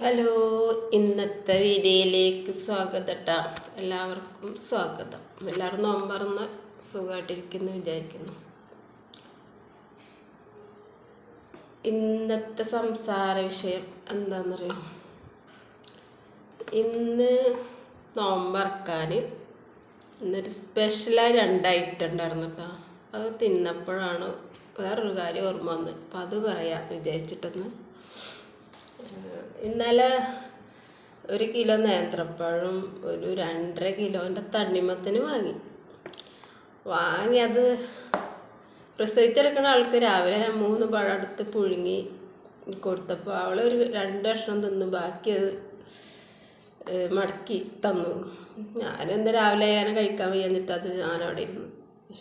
Hello ഇന്നത്തെ വീഡിയോയിലേക്ക് സ്വാഗതം ട്ടാ എല്ലാവർക്കും സ്വാഗതം. എല്ലാവരും നോമ്പറന്ന് സുഖമായിട്ടിരിക്കുന്നു വിചാരിക്കുന്നു. ഇന്നത്തെ സംസാര വിഷയം എന്താണെന്നറിയോ ഇന്ന് നോമ്പറക്കാൻ ഇന്നൊരു സ്പെഷ്യലായി രണ്ട് ഐറ്റം ഉണ്ടായിരുന്നു കേട്ടോ അത് തിന്നപ്പോഴാണ് വേറൊരു കാര്യം ഓർമ്മ വന്നത്. അപ്പം അത് പറയാം വിചാരിച്ചിട്ടെന്ന് ഇന്നലെ ഒരു കിലോ നേന്ത്രപ്പഴം ഒരു രണ്ടര കിലോന്റെ തണ്ണിമത്തന് വാങ്ങി. വാങ്ങി അത് പ്രസവിച്ചെടുക്കുന്ന ആൾക്ക് രാവിലെ മൂന്ന് പഴം എടുത്ത് പുഴുങ്ങി കൊടുത്തപ്പോൾ അവൾ ഒരു രണ്ട് കഷ്ണം തിന്നു ബാക്കി അത് മടക്കി തന്നു. ഞാനെന്താ രാവിലെ ഞാൻ കഴിക്കാൻ വയ്യാന്നിട്ട് അത് ഞാനവിടെ ഇരുന്നു.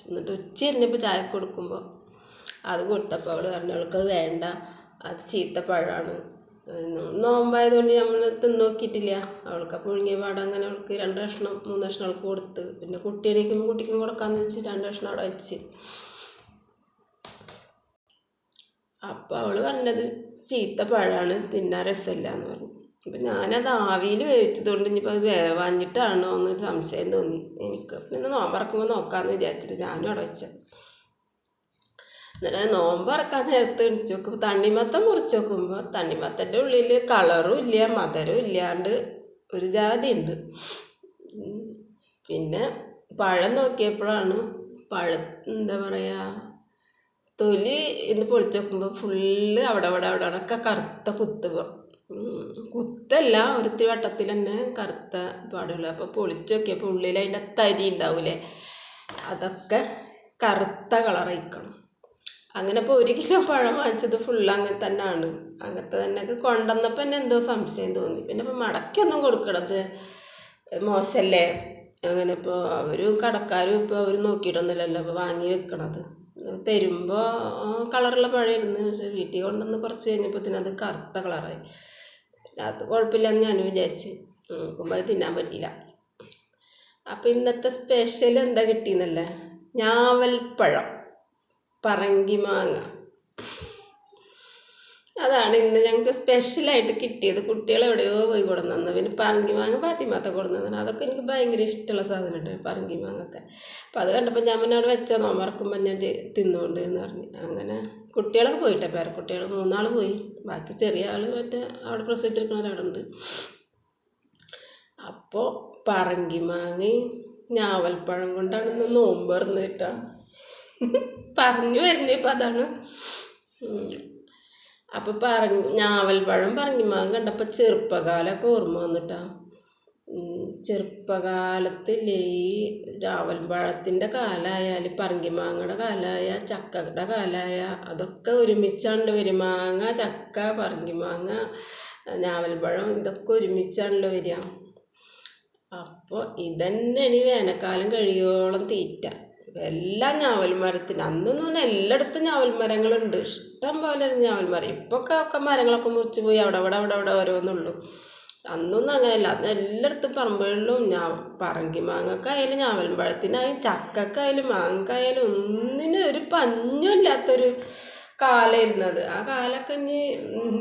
എന്നിട്ട് ഉച്ച ഇരുന്നപ്പോൾ ചായ കൊടുക്കുമ്പോൾ അത് കൊടുത്തപ്പോൾ അവൾ പറഞ്ഞു അത് വേണ്ട അത് ചീത്ത പഴമാണ് നോമ്പായതുകൊണ്ട് നമ്മൾ തിന്ന് നോക്കിയിട്ടില്ല. അവൾക്ക് പുഴുങ്ങിയ പാടം അങ്ങനെ അവൾക്ക് രണ്ട് കഷ്ണം മൂന്ന് കഷ്ണം അവൾക്ക് കൊടുത്ത്. പിന്നെ കുട്ടി എണീക്കുമ്പോൾ കുട്ടിക്കും കൊടുക്കാമെന്ന് വെച്ച് രണ്ട് കഷ്ണം അവിടെ വെച്ച്. അപ്പോൾ അവൾ പറഞ്ഞത് ചീത്ത പഴമാണ് തിന്നാൻ രസമില്ല എന്ന് പറഞ്ഞു. അപ്പം ഞാനത് ആവിയിൽ വേവിച്ചതുകൊണ്ട് ഇനിയിപ്പോൾ അത് വേവാഞ്ഞിട്ടാണോ എന്നൊരു സംശയം തോന്നി. എനിക്ക് പിന്നെ നോമ്പറക്കുമ്പോൾ നോക്കാമെന്ന് വിചാരിച്ചിട്ട് ഞാനും അവിടെ വെച്ചത്. എന്നിട്ട് നോമ്പ് ഇറക്കാൻ നേരത്ത് എണിച്ച് നോക്കുമ്പോൾ തണ്ണിമത്തം മുറിച്ച് നോക്കുമ്പോൾ തണ്ണിമത്തന്റെ ഉള്ളിൽ കളറും ഇല്ല മധുരവും ഇല്ലാണ്ട് ഒരു ജാതി ഉണ്ട് പിന്നെ പഴം നോക്കിയപ്പോഴാണ് പഴ എന്താ പറയുക തൊലി ഇന്ന് പൊളിച്ച് നോക്കുമ്പോൾ ഫുള്ള് അവിടെ അവിടെ അവിടെ അവിടെയൊക്കെ കറുത്ത കുത്ത് കുത്തല്ല ഒരുത്തി വട്ടത്തിൽ തന്നെ കറുത്ത പാടുള്ളൂ. അപ്പോൾ പൊളിച്ച് നോക്കിയപ്പോൾ ഉള്ളിൽ അതിന്റെ തരി ഉണ്ടാവില്ലേ അതൊക്കെ കറുത്ത കളറായിക്കണം അങ്ങനെ ഇപ്പോൾ ഒരു കിലോ പഴം വാങ്ങിച്ചത് ഫുള്ള് അങ്ങനെ ആണ് അങ്ങനത്തെ തന്നെ കൊണ്ടുവന്നപ്പോൾ തന്നെ എന്തോ സംശയം തോന്നി. പിന്നെ ഇപ്പോൾ മടക്കിയൊന്നും കൊടുക്കണത് മോശമല്ലേ അങ്ങനെ ഇപ്പോൾ അവരും കടക്കാരും ഇപ്പോൾ അവർ നോക്കിയിട്ടൊന്നുമില്ലല്ലോ അപ്പോൾ വാങ്ങി വെക്കണത്. തരുമ്പോൾ കളറുള്ള പഴമായിരുന്നു. പക്ഷേ വീട്ടിൽ കൊണ്ടുവന്ന് കുറച്ച് കഴിഞ്ഞപ്പോൾ തന്നെ അത് കറുത്ത കളറായി. അത് കുഴപ്പമില്ലെന്ന് ഞാൻ വിചാരിച്ച്. നോക്കുമ്പോൾ അത് തിന്നാൻ പറ്റിയില്ല. അപ്പോൾ ഇന്നത്തെ സ്പെഷ്യൽ എന്താ കിട്ടിയെന്നല്ലേ? ഞാവൽപ്പഴം. പറങ്കി മാങ്ങ. അതാണ് ഇന്ന് ഞങ്ങൾക്ക് സ്പെഷ്യലായിട്ട് കിട്ടിയത്. കുട്ടികൾ എവിടെയോ പോയി കൊടുന്നു പിന്നെ പറങ്കി മാങ്ങ പാത്തിമാത്ത കൊടുന്നതാണ്. അതൊക്കെ എനിക്ക് ഭയങ്കര ഇഷ്ടമുള്ള സാധനമുണ്ട് പറങ്കി മാങ്ങൊക്കെ. അപ്പം അത് കണ്ടപ്പോൾ ഞാൻ പിന്നെ അവിടെ വെച്ചാൽ നോമ്പറക്കുമ്പോൾ ഞാൻ തിന്നുകൊണ്ട് എന്ന് പറഞ്ഞു. അങ്ങനെ കുട്ടികളൊക്കെ പോയിട്ടെ പേരക്കുട്ടികൾ മൂന്നാൾ പോയി. ബാക്കി ചെറിയ ആൾ മറ്റേ അവിടെ പ്രസവിച്ചിരിക്കുന്ന ഉണ്ട് അപ്പോൾ പറങ്കി മാങ്ങയും ഞാവൽപ്പഴം കൊണ്ടാണ് ഇന്ന് നോമ്പ് തുറന്നിട്ടാ പറഞ്ഞു വരുന്നത് ഇപ്പം അതാണ്. അപ്പം പറഞ്ഞു ഞാവൽപ്പഴം പറങ്കിമാങ്ങ കണ്ടപ്പോൾ ചെറുപ്പകാലമൊക്കെ ഓർമ്മ വന്നിട്ടാ. ചെറുപ്പകാലത്തില്ലേ ഈ ഞാവൽപ്പഴത്തിന്റെ കാലമായാൽ പറങ്കിമാങ്ങയുടെ കാലമായ ചക്കയുടെ കാലമായ അതൊക്കെ ഒരുമിച്ചാണ്ട് വരും മാങ്ങ ചക്ക പറങ്കിമാങ്ങ ഞാവൽപ്പഴം ഇതൊക്കെ ഒരുമിച്ചാണല്ലോ വരിക. അപ്പോൾ ഇതന്നെ ഈ വേനൽക്കാലം കഴിയോളം തീറ്റ. എല്ലാ ഞാവൽ മരത്തിന് അന്നൊന്നും എല്ലായിടത്തും ഞാവൽ മരങ്ങളുണ്ട് ഇഷ്ടം പോലെ ഞാവൽ മരം ഇപ്പൊക്കെ ഒക്കെ മരങ്ങളൊക്കെ മുറിച്ച് പോയി അവിടെ അവിടെ അവിടെ അവിടെ ഓരോന്നുള്ളൂ. അന്നൊന്നും അങ്ങനെയല്ല. അന്ന് എല്ലായിടത്തും പറമ്പുകളിലും ഞാ പറങ്കി മാങ്ങക്കായാലും ഞാവൽ പഴത്തിനായാലും ചക്കക്കായാലും മാങ്ങക്കായാലും ഒന്നിനും ഒരു പഞ്ഞില്ലാത്തൊരു കാലമായിരുന്നു അത് ആ കാലൊക്കെ ഇനി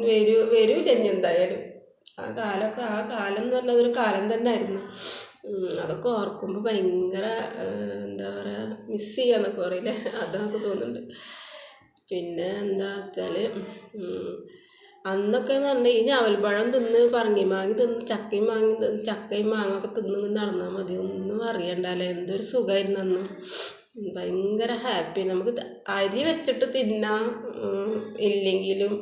വരൂ വരൂല ഇനി എന്തായാലും. ആ കാലൊക്കെ ആ കാലം എന്ന് പറഞ്ഞാൽ അതൊരു കാലം തന്നെ ആയിരുന്നു അതൊക്കെ ഓർക്കുമ്പോൾ ഭയങ്കര എന്താ പറയുക മിസ്സ് ചെയ്യാന്നൊക്കെ പറയില്ലേ? അതൊക്കെ തോന്നുന്നുണ്ട്. പിന്നെ എന്താ വെച്ചാൽ അന്നൊക്കെ എന്ന് പറഞ്ഞാൽ ഈ ഞാവൽപ്പഴം തിന്ന് പറങ്ങി മാങ്ങി തിന്ന് ചക്കയും മാങ്ങി തിന്ന് ചക്കയും മാങ്ങ ഒക്കെ തിന്ന് നടന്നാൽ മതി. ഒന്നും അറിയണ്ടല്ലേ എന്തൊരു സുഖമായിരുന്നു അന്ന്. ഭയങ്കര ഹാപ്പി നമുക്ക് അരി വെച്ചിട്ട് തിന്നാം ഇല്ലെങ്കിലും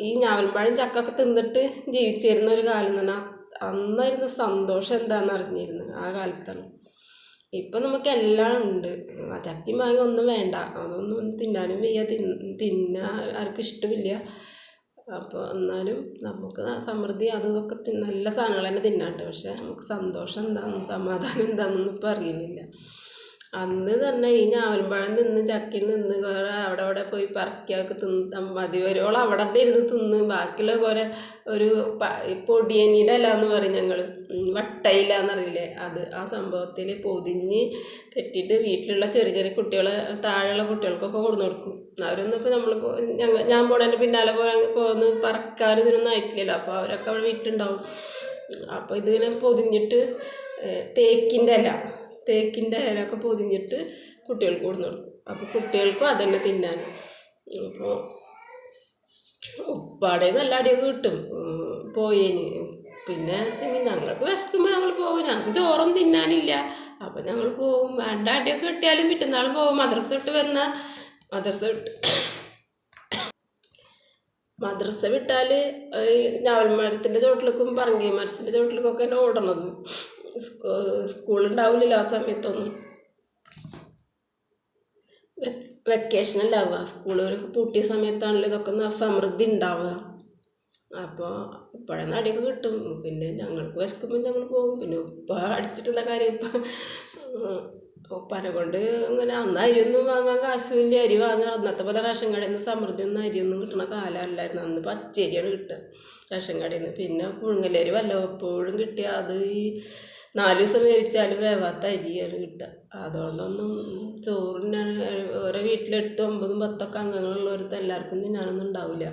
ഈ ഞാവൽപ്പഴം ചക്ക ഒക്കെ തിന്നിട്ട് ജീവിച്ചിരുന്ന ഒരു കാലം തന്നെ അന്നായിരുന്നു സന്തോഷം എന്താണെന്ന് അറിഞ്ഞിരുന്നു ആ കാലത്താണ്. ഇപ്പം നമുക്ക് എല്ലാം ഉണ്ട് ചക്കി മാങ്ങ ഒന്നും വേണ്ട. അതൊന്നും തിന്നാനും വയ്യ. തിന്നാൻ ആർക്കും ഇഷ്ടമില്ല. അപ്പോൾ എന്നാലും നമുക്ക് സമൃദ്ധി അത് ഇതൊക്കെ നല്ല സാധനങ്ങൾ തന്നെ തിന്നാണ്ട് പക്ഷെ നമുക്ക് സന്തോഷം എന്താണെന്ന് സമാധാനം എന്താണെന്നൊന്നും ഇപ്പം അറിയുന്നില്ല. അന്ന് തന്നെ ഈ ഞാവൽപ്പഴം തിന്ന് ചക്കയും തിന്ന് കുറേ അവിടെ അവിടെ പോയി പറിക്കൊക്കെ തിന്ന് മതി വരുവോളം അവിടെ ഇരുന്ന് തിന്ന്. ബാക്കിയുള്ള കുറേ ഒരു പൊടിയനിയുടെ ഇല എന്ന് പറയും ഞങ്ങൾ വട്ടയില എന്നറിയില്ലേ? അത് ആ സംഭവത്തിൽ പൊതിഞ്ഞ് കെട്ടിയിട്ട് വീട്ടിലുള്ള ചെറിയ ചെറിയ കുട്ടികളെ താഴെയുള്ള കുട്ടികൾക്കൊക്കെ കൊടുന്ന് കൊടുക്കും. അവരൊന്നും ഇപ്പോൾ നമ്മൾ ഞങ്ങൾ ഞാൻ പോണതിന്റെ പിന്നാലെ പോലെ പോകുന്നു പറക്കാനും ഇതിനൊന്നും ആയിട്ടില്ലല്ലോ അപ്പോൾ അവരൊക്കെ അവിടെ വീട്ടിലുണ്ടാവും. അപ്പോൾ ഇതിങ്ങനെ പൊതിഞ്ഞിട്ട് തേക്കിന്റെ ഇല. തേക്കിന്റെ ഇലയൊക്കെ പൊതിഞ്ഞിട്ട് കുട്ടികൾക്ക് കൊടുന്നു കൊടുക്കും. അപ്പോൾ കുട്ടികൾക്കും അതന്നെ തിന്നാൻ. അപ്പോൾ ഉപ്പാടെ നല്ല അടിയൊക്കെ കിട്ടും. പോയേന്. പിന്നെ ഞങ്ങൾക്ക് വിശക്കുമ്പോൾ ഞങ്ങൾ പോകും ഞങ്ങൾക്ക് ചോറും തിന്നാനില്ല. അപ്പം ഞങ്ങൾ പോകും വേണ്ട അടിയൊക്കെ കിട്ടിയാലും പിറ്റന്നാൾ പോകും മദ്രസ വിട്ട് വന്നാൽ മദ്രസ വിട്ട് മദ്രസ വിട്ടാൽ ഞാവൽ മരത്തിന്റെ ചോട്ടിലേക്കും പറങ്കി മരത്തിന്റെ ചോട്ടിലേക്കൊക്കെ ഓടണത്. സ്കൂളുണ്ടാവില്ലല്ലോ ആ സമയത്തൊന്നും? വെക്കേഷൻ ഉണ്ടാവുക. സ്കൂളുകളൊക്കെ പൂട്ടിയ സമയത്താണല്ലോ ഇതൊക്കെ സമൃദ്ധി ഉണ്ടാവുക. അപ്പോൾ ഇപ്പോഴെ അടിയൊക്കെ കിട്ടും. പിന്നെ ഞങ്ങൾക്ക് വിശക്കുമ്പോൾ ഞങ്ങൾ പോകും. പിന്നെ ഉപ്പ അടിച്ചിട്ടുള്ള കാര്യം ഉപ്പ ഉപ്പാനെ കൊണ്ട് ഇങ്ങനെ അന്ന് അരിയൊന്നും വാങ്ങാൻ കാശുമില്ല. അരി വാങ്ങാൻ അന്നത്തെ പോലെ റേഷൻ കടയിൽ നിന്ന് സമൃദ്ധി ഒന്നും അരിയൊന്നും കിട്ടണ കാലമല്ലായിരുന്നു. അന്ന് പച്ചരിയാണ് കിട്ടുക റേഷൻ കടയിൽ നിന്ന്. പിന്നെ പുഴുങ്ങലരി വല്ലപ്പോഴും കിട്ടിയ അത് ഈ നാല് ദിവസം വേവിച്ചാൽ വേവാത്ത അരിയാണ് കിട്ടുക. അതുകൊണ്ടൊന്നും ചോറിന് ഓരോ വീട്ടിലെട്ട് ഒമ്പതും പത്തൊക്കെ അംഗങ്ങളുള്ളവർക്ക് എല്ലാവർക്കും തിന്നാനൊന്നും ഉണ്ടാവില്ല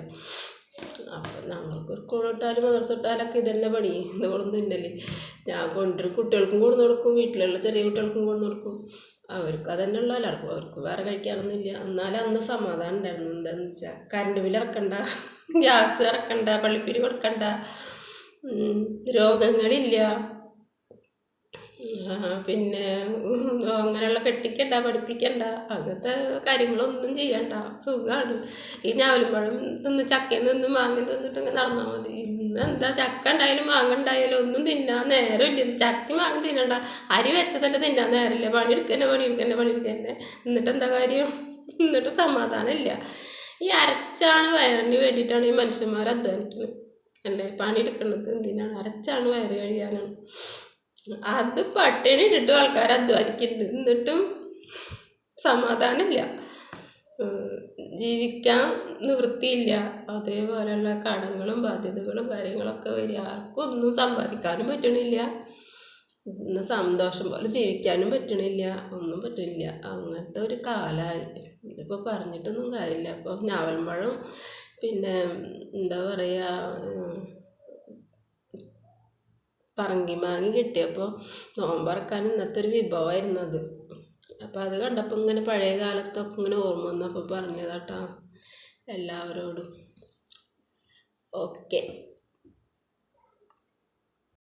അപ്പം ഞങ്ങൾക്ക് സ്കൂൾ വിട്ടാലും മദ്രസ വിട്ടാലൊക്കെ ഇതന്നെ പണി. ഇതോളം തിന്നൽ. ഞാൻ കൊണ്ടുവരും കുട്ടികൾക്കും കൊണ്ടു കൊടുക്കും വീട്ടിലുള്ള ചെറിയ കുട്ടികൾക്കും കൊണ്ടു കൊടുക്കും. അവർക്ക് അതന്നെ ഉള്ളു. എല്ലാവർക്കും അവർക്ക് വേറെ കഴിക്കാനൊന്നുമില്ല. എന്നാലും അന്ന് സമാധാനം ഉണ്ടായിരുന്നു. എന്താണെന്ന് വെച്ചാൽ കറണ്ട് ബില്ല് ഇറക്കണ്ട ഗ്യാസ് ഇറക്കണ്ട പള്ളിപ്പിരി കൊടുക്കണ്ട. രോഗങ്ങളില്ല. പിന്നെ അങ്ങനെയുള്ള കെട്ടിക്കണ്ട പഠിപ്പിക്കണ്ട അങ്ങനത്തെ കാര്യങ്ങളൊന്നും ചെയ്യണ്ട. സുഖമാണ് ഈ ഞാവൽപ്പഴം തിന്ന് ചക്കയിൽ നിന്ന് മാങ്ങ തിന്നിട്ട് ഇങ്ങനെ നടന്നാൽ മതി. ഇന്ന് എന്താ ചക്ക ഉണ്ടായാലും മാങ്ങ ഉണ്ടായാലും ഒന്നും തിന്നാൻ നേരമില്ല. ചക്ക മാങ്ങ തിന്നണ്ട. അരി വെച്ചതന്നെ തിന്നാൻ നേരമില്ല. പണിയെടുക്കന്നെ പണിയെടുക്കന്നെ പണിയെടുക്കന്നെ. എന്നിട്ട് എന്താ കാര്യം? എന്നിട്ട് സമാധാനമില്ല. ഈ അരച്ചാണ് വയറിന് വേണ്ടിയിട്ടാണ് ഈ മനുഷ്യന്മാർ അധ്വാനിക്കുന്നത്. അല്ലേ? പണിയെടുക്കുന്നത് എന്തിനാണ്? അരച്ചാണ് വയറ് കഴിയാനാണ് അത് പട്ടിണി ഇട്ടിട്ടും ആൾക്കാർ അധ്വാനിക്കുന്നുണ്ട് എന്നിട്ടും സമാധാനമില്ല ജീവിക്കാൻ നിവൃത്തിയില്ല. അതേപോലെയുള്ള കടങ്ങളും ബാധ്യതകളും കാര്യങ്ങളൊക്കെ വരിക. ആർക്കും ഒന്നും സമ്പാദിക്കാനും പറ്റണില്ല. ഇന്ന് സന്തോഷം പോലെ ജീവിക്കാനും പറ്റണില്ല. ഒന്നും പറ്റില്ല അങ്ങനത്തെ ഒരു കാലമായി ഇതിപ്പോൾ പറഞ്ഞിട്ടൊന്നും കാര്യമില്ല. അപ്പോൾ പഴം പിന്നെ എന്താ പറയുക പറങ്കി മാങ്ങി കിട്ടിയപ്പോൾ നോമ്പറക്കാൻ ഇന്നത്തെ ഒരു വിഭവമായിരുന്നു അത്. അപ്പോൾ അത് കണ്ടപ്പോൾ ഇങ്ങനെ പഴയ കാലത്തൊക്കെ ഇങ്ങനെ ഓർമ്മ വന്നപ്പോൾ പറഞ്ഞതാട്ടോ എല്ലാവരോടും. ഓക്കെ.